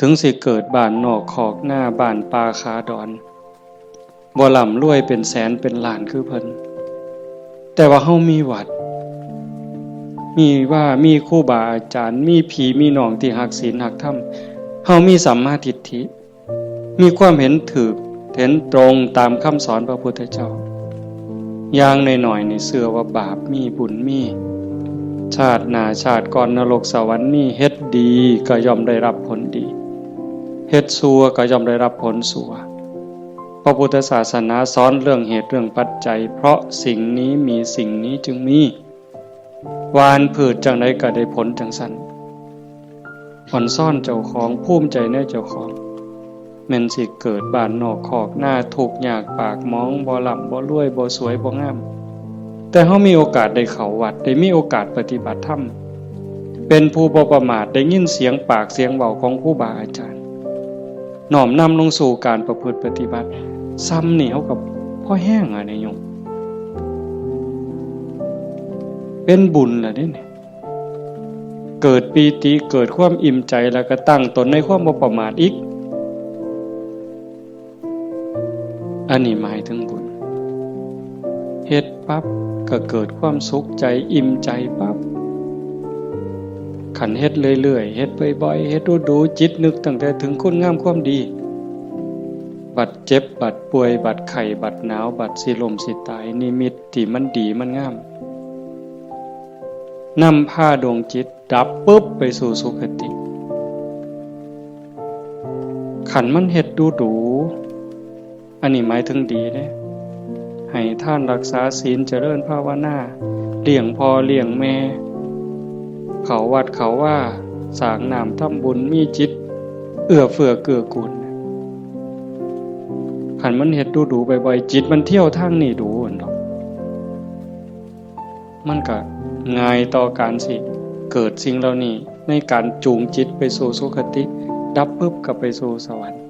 ถึงสิเกิดบ้านนอกขอกหน้าบ้านปลาคาดอนบ่ล่ำรวยเป็นแสนเป็นล้านคือเพิ่นแต่ว่าเฮามีวัด มีว่ามีครูบาอาจารย์ มีผีมีน้องที่หักศีลหักธรรมเฮามีสัมมาทิฏฐิ มีความเห็นถูกเห็นตรงตามคำสอนพระพุทธเจ้าอย่างหน่อยๆนี่เสือว่าบาปมีบุญมี ชาติหนาชาติก่อนนรกสวรรค์มีเฮ็ดดีก็ย่อมได้รับผลดี เฮ็ดซัวก็ย่อมได้รับผลสัวพระพุทธศาสนาสอนเรื่องเหตุเรื่องปัจจัย เพราะสิ่งนี้มีสิ่งนี้จึงมีวานผืดจังใดก็ได้ผลจังสันผ่อนซ่อนเจ้าของภูมิใจในเจ้าของแม่นสิเกิดบานนอกขอกหน้าถูกยากปากมองบ่หล่ำบ่รวยบ่สวยบ่งาม แต่เขามีโอกาสได้เขาวัดได้มีโอกาสปฏิบัติธรรมเป็นผู้บ่ประมาทได้ยินเสียงปากเสียงเบาของผู้บาอาจารย์ หน่อมนำลงสู่การประพฤติปฏิบัติ ซ้ำเหนียวกับพ่อแห้งอะในยงเป็นบุญล่ะเนี่ยเกิดปีติเกิดความอิ่มใจแล้วก็ตั้งตนในความบ่ประมาทอีก อันนี้หมายถึงบุญเฮ็ดปั๊บก็เกิดความสุขใจอิ่มใจปั๊บ ขันเฮ็ดเรื่อยๆเฮ็ดบ่อยๆเฮ็ดดูๆจิตนึกตั้งแต่ถึงคุณงามความดี บัดเจ็บบัดป่วยบัดไข้บัดหนาวบัดสิลมสิตายนิมิตที่มันดีมันงามนำผ้าดวงจิตดับปุ๊บไปสู่สุคติ ขันมันเฮ็ดดูดู อันนี้หมายถึงดีเด้ให้ท่านรักษาศีลเจริญภาวนาเลี้ยงพอเลี้ยงแม่ เขาวัดเขาว่า สางนามทำบุญมีจิต เอื้อเฟื้อเกื้อกูลขันมันเห็ดดูดูบ่อยๆจิตมันเที่ยวทางนี่ดูอันดอกมันก็ง่ายต่อการสิ เกิดสิ่งเหล่านี้ในการจูงจิตไปสู่สุคติ ดับปุ๊บก็ไปสู่สวรรค์